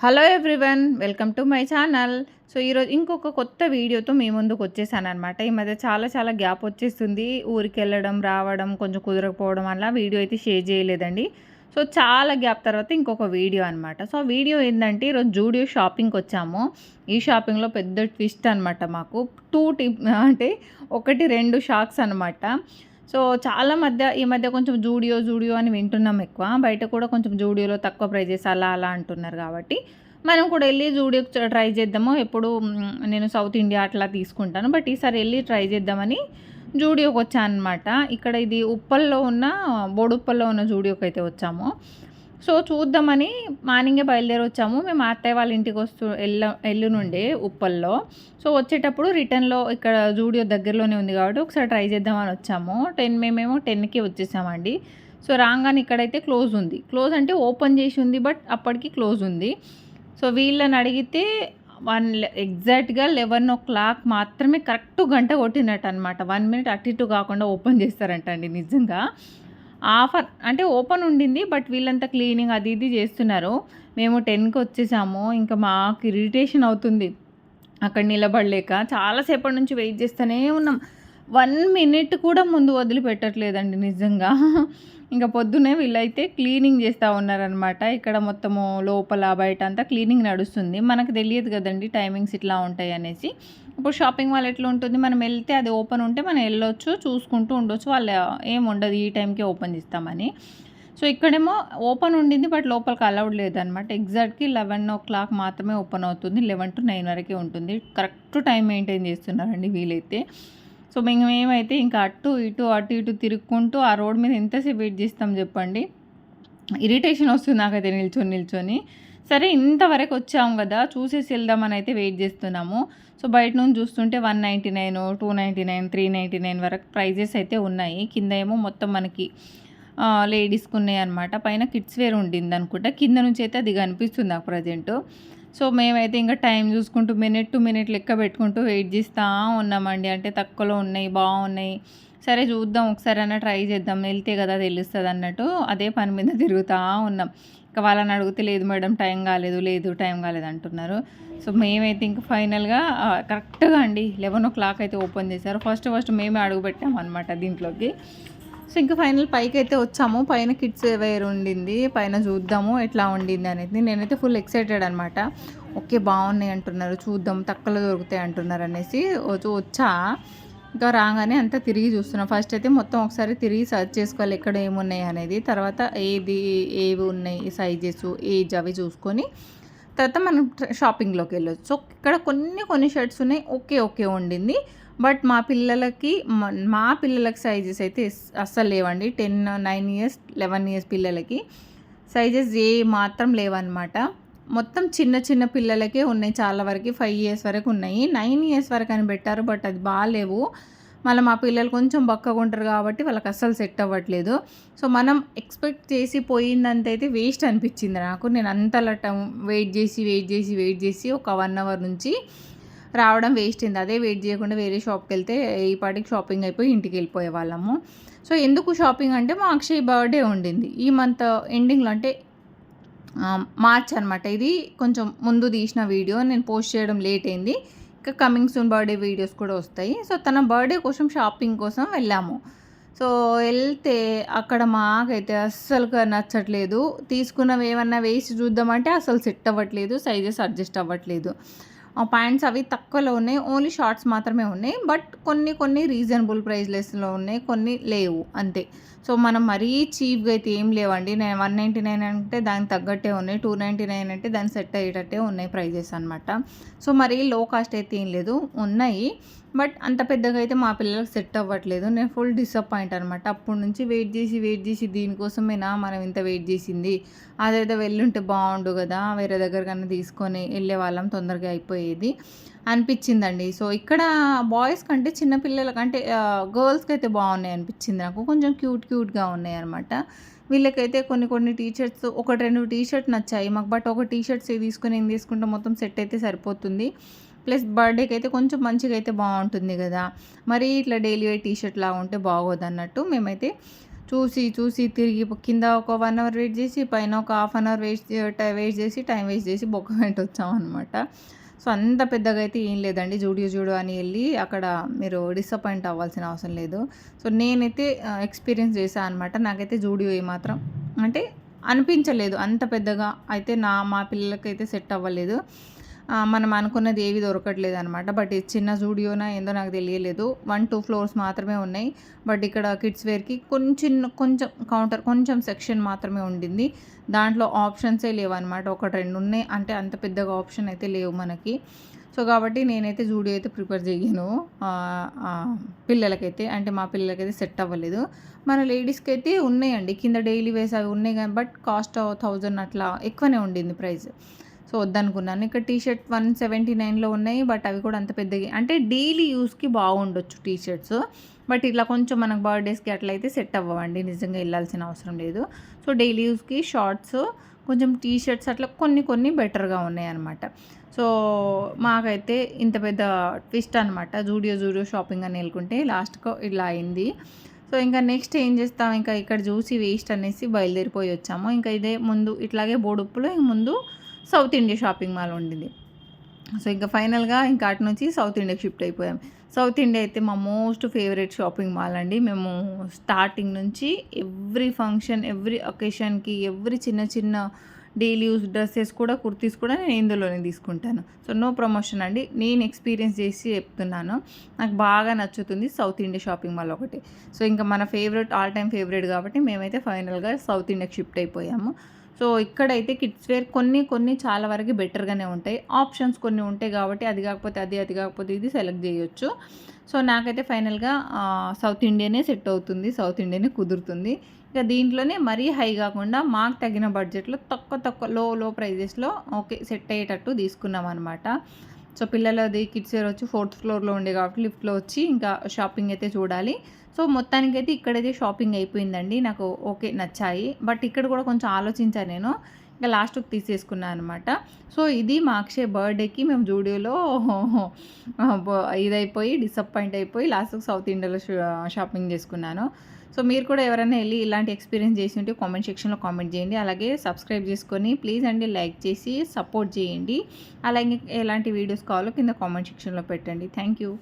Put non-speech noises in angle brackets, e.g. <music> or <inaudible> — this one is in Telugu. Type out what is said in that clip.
Hello everyone welcome to my channel so ఈరోజు ఇంకొక కొత్త వీడియోతో మీ ముందుకు వచ్చేసాను అనమాట ఈ మధ్య చాలా చాలా గ్యాప్ వచ్చేస్తుంది. ఊరికి వెళ్ళడం రావడం కొంచెం కుదరకపోవడం వల్ల వీడియో అయితే షేర్ చేయలేదండి. సో చాలా గ్యాప్ తర్వాత ఇంకొక వీడియో అనమాట సో వీడియో ఏంటంటే ఈరోజు జూడియో షాపింగ్కి వచ్చాము. ఈ షాపింగ్లో పెద్ద ట్విస్ట్ అనమాట మాకు. టూ టిప్ అంటే ఒకటి రెండు షాక్స్ అనమాట సో చాలా మధ్య ఈ మధ్య కొంచెం జూడియో జూడియో అని వింటున్నాం ఎక్కువ. బయట కూడా కొంచెం జూడియోలో తక్కువ ప్రైజెస్ అలా అలా అంటున్నారు కాబట్టి మనం కూడా వెళ్ళి జూడియో ట్రై చేద్దాము. ఎప్పుడు నేను సౌత్ ఇండియా అట్లా తీసుకుంటాను. బట్ ఈసారి వెళ్ళి ట్రై చేద్దామని జూడియోకి వచ్చాను అనమాట ఇక్కడ ఇది ఉప్పల్లో ఉన్న బోడుప్పల్లో ఉన్న జూడియోకి అయితే వచ్చాము. సో చూద్దామని మార్నింగే బయలుదేరి వచ్చాము. మేము అత్తయ్య వాళ్ళ ఇంటికి వస్తూ ఎల్ల ఎల్లునుండే ఉప్పల్లో. సో వచ్చేటప్పుడు రిటర్న్లో ఇక్కడ జూడియో దగ్గరలోనే ఉంది కాబట్టి ఒకసారి ట్రై చేద్దామని వచ్చాము. టెన్ మేమేమో టెన్కి వచ్చేసామండి. సో రాగానే ఇక్కడైతే క్లోజ్ ఉంది. క్లోజ్ అంటే ఓపెన్ చేసి ఉంది బట్ అప్పటికి క్లోజ్ ఉంది. సో వీళ్ళని అడిగితే వన్ ఎగ్జాక్ట్గా లెవెన్ ఓ క్లాక్ మాత్రమే కరెక్ట్ గంట కొట్టినట్టు అనమాట వన్ మినిట్ అటు ఇటు కాకుండా ఓపెన్ చేస్తారంట అండి నిజంగా. ఆఫర్ అంటే ఓపెన్ ఉండింది బట్ వీళ్ళంతా క్లీనింగ్ అది ఇది చేస్తున్నారు. మేము టెన్కి వచ్చేసాము ఇంకా మాకు ఇరిటేషన్ అవుతుంది. అక్కడ నిలబడలేక చాలాసేపటి నుంచి వెయిట్ చేస్తూనే ఉన్నాం. వన్ మినిట్ కూడా ముందు వదిలిపెట్టట్లేదండి నిజంగా. ఇంకా పొద్దునే వీళ్ళైతే క్లీనింగ్ చేస్తూ ఉన్నారనమాట ఇక్కడ మొత్తము లోపల బయట అంతా క్లీనింగ్ నడుస్తుంది. మనకు తెలియదు కదండి టైమింగ్స్ ఇట్లా ఉంటాయి అనేసి. ఇప్పుడు షాపింగ్ మాల్ ఎట్లా ఉంటుంది? మనం వెళ్తే అది ఓపెన్ ఉంటే మనం వెళ్ళొచ్చు చూసుకుంటూ ఉండొచ్చు. వాళ్ళు ఏం ఉండదు ఈ టైంకి ఓపెన్ చేస్తామని. సో ఇక్కడేమో ఓపెన్ ఉండింది బట్ లోపలికి అలౌడ్ లేదనమాట ఎగ్జాక్ట్కి లెవెన్ ఓ క్లాక్ మాత్రమే ఓపెన్ అవుతుంది. లెవెన్ టు నైన్ వరకే ఉంటుంది. కరెక్ట్ టైం మెయింటైన్ చేస్తున్నారండి వీలైతే. సో మేము ఏమైతే ఇంకా అటు ఇటు అటు ఇటు తిరుక్కుంటూ ఆ రోడ్ మీద ఎంతసేపు వెయిట్ చేస్తాం చెప్పండి? ఇరిటేషన్ వస్తుంది నాకైతే నిల్చొని నిల్చొని. సరే ఇంతవరకు వచ్చాము కదా చూసేసి వెళ్దామని అయితే వెయిట్ చేస్తున్నాము. సో బయట నుంచి చూస్తుంటే one ninety nine two ninety nine three ninety nine వరకు ప్రైజెస్ అయితే ఉన్నాయి. కింద ఏమో మొత్తం మనకి లేడీస్కి ఉన్నాయి అనమాట పైన కిడ్స్ వేర్ ఉండింది అనుకుంటా కింద నుంచి అయితే అది కనిపిస్తుంది నాకు ప్రజెంట్. సో మేమైతే ఇంకా టైం చూసుకుంటూ మినిట్ టు మినిట్ లెక్క పెట్టుకుంటూ వెయిట్ చేస్తూ ఉన్నామండి. అంటే తక్కువలో ఉన్నాయి బాగున్నాయి. సరే చూద్దాం ఒకసారి అయినా ట్రై చేద్దాం. వెళ్తే కదా తెలుస్తుంది అన్నట్టు అదే పని మీద తిరుగుతూ ఉన్నాం. ఇంకా వాళ్ళని అడిగితే లేదు మేడం టైం కాలేదు లేదు టైం కాలేదు అంటున్నారు. సో మేమైతే ఇంకా ఫైనల్గా కరెక్ట్గా అండి లెవెన్ ఓ క్లాక్ అయితే ఓపెన్ చేశారు. ఫస్ట్ ఫస్ట్ మేమే అడుగు పెట్టాము అనమాట దీంట్లోకి. సో ఇంకా ఫైనల్ పైకి అయితే వచ్చాము. పైన కిడ్స్ వేర్ ఉండింది పైన చూద్దాము ఎట్లా ఉండింది అనేది. నేనైతే ఫుల్ ఎక్సైటెడ్ అనమాట ఓకే బాగున్నాయి అంటున్నారు చూద్దాం తక్కువలో దొరుకుతాయి అంటున్నారు అనేసి. వచ్చా. ఇంకా రాగానే అంతా తిరిగి చూస్తున్నాం. ఫస్ట్ అయితే మొత్తం ఒకసారి తిరిగి సర్చ్ చేసుకోవాలి ఎక్కడ ఏమున్నాయి అనేది. తర్వాత ఏది ఏవి ఉన్నాయి సైజెస్ ఏజ్ అవి చూసుకొని తర్వాత మనం షాపింగ్లోకి వెళ్ళొచ్చు. సో ఇక్కడ కొన్ని కొన్ని షర్ట్స్ ఉన్నాయి. ఓకే ఓకే ఉండింది. బట్ మా పిల్లలకి మా పిల్లలకి సైజెస్ అయితే అస్సలు లేవండి. Ten nine years eleven years పిల్లలకి సైజెస్ ఏ మాత్రం లేవన్నమాట. మొత్తం చిన్న చిన్న పిల్లలకే ఉన్నాయి చాలా వరకు ఫైవ్ ఇయర్స్ వరకు ఉన్నాయి. నైన్ ఇయర్స్ వరకు అని పెట్టారు బట్ అది బాగాలేవు మళ్ళీ మా పిల్లలు కొంచెం బక్కగా ఉంటారు కాబట్టి వాళ్ళకి అస్సలు సెట్ అవ్వట్లేదు. సో మనం ఎక్స్పెక్ట్ చేసి పోయిందంత అయితే వేస్ట్ అనిపించింది నాకు. నేను అంతలా వెయిట్ చేసి వెయిట్ చేసి వెయిట్ చేసి ఒక వన్ అవర్ నుంచి రావడం వేస్ట్ అయింది. అదే వెయిట్ చేయకుండా వేరే షాప్కి వెళ్తే ఈ పాటికి షాపింగ్ అయిపోయి ఇంటికి వెళ్ళిపోయే వాళ్ళము. సో ఎందుకు షాపింగ్ అంటే మా అక్షయ్ బర్త్డే ఉండింది. ఈ మంత్ ఎండింగ్లో అంటే మార్చ్ అనమాట ఇది కొంచెం ముందు తీసిన వీడియో నేను పోస్ట్ చేయడం లేట్ అయింది. ఇంకా కమింగ్ సూన్ బర్త్డే వీడియోస్ కూడా వస్తాయి. సో తన బర్త్డే కోసం షాపింగ్ కోసం వెళ్ళాము. సో వెళ్తే అక్కడ మాకైతే అస్సలు నచ్చట్లేదు. తీసుకున్నవి ఏమన్నా వేసి చూద్దామంటే అసలు సెట్ అవ్వట్లేదు. సైజెస్ అడ్జస్ట్ అవ్వట్లేదు. పాయింట్స్ అవి తక్కువలో ఉన్నాయి. ఓన్లీ షార్ట్స్ మాత్రమే ఉన్నాయి. బట్ కొన్ని కొన్ని రీజనబుల్ ప్రైస్లెస్లో ఉన్నాయి. కొన్ని లేవు. అంతే. సో మనం మరీ చీప్గా అయితే ఏం లేవండి. నేను వన్ నైంటీ నైన్ అంటే దానికి తగ్గట్టే ఉన్నాయి. టూ నైంటీ నైన్ అంటే దానికి సెట్ అయ్యేటట్టే ఉన్నాయి ప్రైజెస్ అనమాట సో మరీ లో కాస్ట్ అయితే ఏం లేదు. ఉన్నాయి. బట్ అంత పెద్దగా అయితే మా పిల్లలకు సెట్ అవ్వట్లేదు. నేను ఫుల్ డిసప్పాయింట్ అనమాట అప్పటి నుంచి వెయిట్ చేసి వెయిట్ చేసి దీనికోసమేనా మనం ఇంత వెయిట్ చేసింది? అదైతే వెళ్ళుంటే బాగుండు కదా వేరే దగ్గర కన్నా తీసుకొని వెళ్ళే వాళ్ళం తొందరగా అయిపోయేది అనిపించిందండి. సో ఇక్కడ బాయ్స్ కంటే చిన్నపిల్లల కంటే గర్ల్స్కి అయితే బాగున్నాయి అనిపించింది నాకు. కొంచెం క్యూట్ క్యూట్గా ఉన్నాయి అనమాట వీళ్ళకైతే కొన్ని కొన్ని టీషర్ట్స్ ఒకటి రెండు టీషర్ట్ నచ్చాయి మాకు. బట్ ఒక టీషర్ట్స్ తీసుకుని ఏం తీసుకుంటే మొత్తం సెట్ అయితే సరిపోతుంది. ప్లస్ బర్త్డేకి అయితే కొంచెం మంచిగా అయితే బాగుంటుంది కదా మరి ఇట్లా డైలీ వేర్ టీషర్ట్ లాగా ఉంటే బాగోదు అన్నట్టు మేమైతే చూసి చూసి తిరిగి కింద ఒక వన్ అవర్ వెయిట్ చేసి పైన ఒక half an hour waste wait చేసి టైం వేస్ట్ చేసి బొక్క వెంట వచ్చామన్నమాట సో అంత పెద్దగా అయితే ఏం లేదండి. జూడియో జూడు అని వెళ్ళి అక్కడ మీరు డిసప్పాయింట్ అవ్వాల్సిన అవసరం లేదు. సో నేనైతే ఎక్స్పీరియన్స్ చేశాను అనమాట నాకైతే జూడియో ఏమాత్రం అంటే అనిపించలేదు. అంత పెద్దగా అయితే నా మా పిల్లలకైతే సెట్ అవ్వలేదు. మనం అనుకున్నది ఏవి దొరకట్లేదు అనమాట బట్ చిన్న జూడియోనా ఏందో నాకు తెలియలేదు. వన్ టూ ఫ్లోర్స్ మాత్రమే ఉన్నాయి. బట్ ఇక్కడ కిడ్స్ వేర్కి కొంచెం కొంచెం కౌంటర్ కొంచెం సెక్షన్ మాత్రమే ఉండింది. దాంట్లో ఆప్షన్సే లేవు అనమాట ఒకటి రెండు ఉన్నాయి. అంటే అంత పెద్దగా ఆప్షన్ అయితే లేవు మనకి. సో కాబట్టి నేనైతే జూడియో అయితే ప్రిపేర్ చేయను పిల్లలకైతే అంటే మా పిల్లలకైతే సెట్ అవ్వలేదు. మన లేడీస్కి అయితే ఉన్నాయండి. కింద డైలీ వేస్ అవి ఉన్నాయి కానీ బట్ కాస్ట్ థౌజండ్ అట్లా ఎక్కువనే ఉండింది ప్రైస్. సో వద్దనుకున్నాను. ఇక్కడ టీ షర్ట్ వన్ సెవెంటీ నైన్లో ఉన్నాయి బట్ అవి కూడా అంత పెద్దగా అంటే డైలీ యూస్కి బాగుండొచ్చు టీ షర్ట్స్ బట్ ఇట్లా కొంచెం మనకు బర్త్డేస్కి అట్లయితే సెట్ అవ్వండి నిజంగా వెళ్ళాల్సిన అవసరం లేదు. సో డైలీ యూస్కి షార్ట్స్ కొంచెం టీ షర్ట్స్ అట్లా కొన్ని కొన్ని బెటర్గా ఉన్నాయి అన్నమాట సో మాకైతే ఇంత పెద్ద ట్విస్ట్ అనమాట జూడియో జూడియో షాపింగ్ అని వెళ్ళుకుంటే లాస్ట్కు ఇలా అయింది. సో ఇంకా నెక్స్ట్ ఏం చేస్తాం? ఇంకా ఇక్కడ చూసి వేస్ట్ అనేసి బయలుదేరిపోయి వచ్చాము. ఇంకా ఇదే ముందు ఇట్లాగే బోడుప్పులో ముందు సౌత్ ఇండియా షాపింగ్ మాల్ ఉండింది. సో ఇంకా ఫైనల్గా ఇంకా అటు నుంచి సౌత్ ఇండియాకి షిఫ్ట్ అయిపోయాం. సౌత్ ఇండియా అయితే మా మోస్ట్ ఫేవరెట్ షాపింగ్ మాల్ అండి. మేము స్టార్టింగ్ నుంచి ఎవ్రీ ఫంక్షన్ ఎవ్రీ ఒకేషన్కి ఎవ్రీ చిన్న చిన్న డైలీ యూస్ డ్రెస్సెస్ కూడా కుర్తీస్ కూడా నేను ఇందులోనే తీసుకుంటాను. సో నో ప్రమోషన్ అండి. నేను ఎక్స్పీరియన్స్ చేసి చెప్తున్నాను. నాకు బాగా నచ్చుతుంది సౌత్ ఇండియా షాపింగ్ మాల్ ఒకటి. సో ఇంకా మన ఫేవరెట్ ఆల్ టైమ్ ఫేవరెట్ కాబట్టి మేమైతే ఫైనల్గా సౌత్ ఇండియాకి షిఫ్ట్ అయిపోయాము. సో ఇక్కడైతే కిడ్స్ వేర్ కొన్ని కొన్ని చాలా వరకు బెటర్గానే ఉంటాయి. ఆప్షన్స్ కొన్ని ఉంటాయి కాబట్టి అది కాకపోతే అది అది కాకపోతే ఇది సెలెక్ట్ చేయొచ్చు. సో నాకైతే ఫైనల్గా సౌత్ ఇండియనే సెట్ అవుతుంది. సౌత్ ఇండియనే కుదురుతుంది. ఇక దీంట్లోనే మరీ హై కాకుండా మాకు తగిన బడ్జెట్లో తక్కువ తక్కువ లో లో ప్రైజెస్లో ఓకే సెట్ అయ్యేటట్టు తీసుకున్నాం అనమాట సో పిల్లలది కిడ్స్ వేర్ వచ్చి ఫోర్త్ ఫ్లోర్లో ఉండే కాబట్టి లిఫ్ట్లో వచ్చి ఇంకా షాపింగ్ అయితే చూడాలి. సో మొత్తానికైతే ఇక్కడైతే షాపింగ్ అయిపోయిందండి. నాకు ఓకే నచ్చాయి. బట్ ఇక్కడ కూడా కొంచెం ఆలోచించాను నేను. ఇంకా లాస్ట్కి తీసేసుకున్నాను అనమాట సో ఇది మా అక్షయ్ బర్త్డేకి మేము జూడియోలో <laughs> ఇదైపోయి డిసప్పాయింట్ అయిపోయి లాస్ట్కి సౌత్ ఇండియాలో షాపింగ్ చేసుకున్నాను. సో మీరు కూడా ఎవరైనా వెళ్ళి ఇలాంటి ఎక్స్పీరియన్స్ చేసి ఉంటే కామెంట్ సెక్షన్లో కామెంట్ చేయండి. అలాగే సబ్స్క్రైబ్ చేసుకొని ప్లీజ్ అండి లైక్ చేసి సపోర్ట్ చేయండి. అలాగే ఎలాంటి వీడియోస్ కావాలో కింద కామెంట్ సెక్షన్లో పెట్టండి. Thank you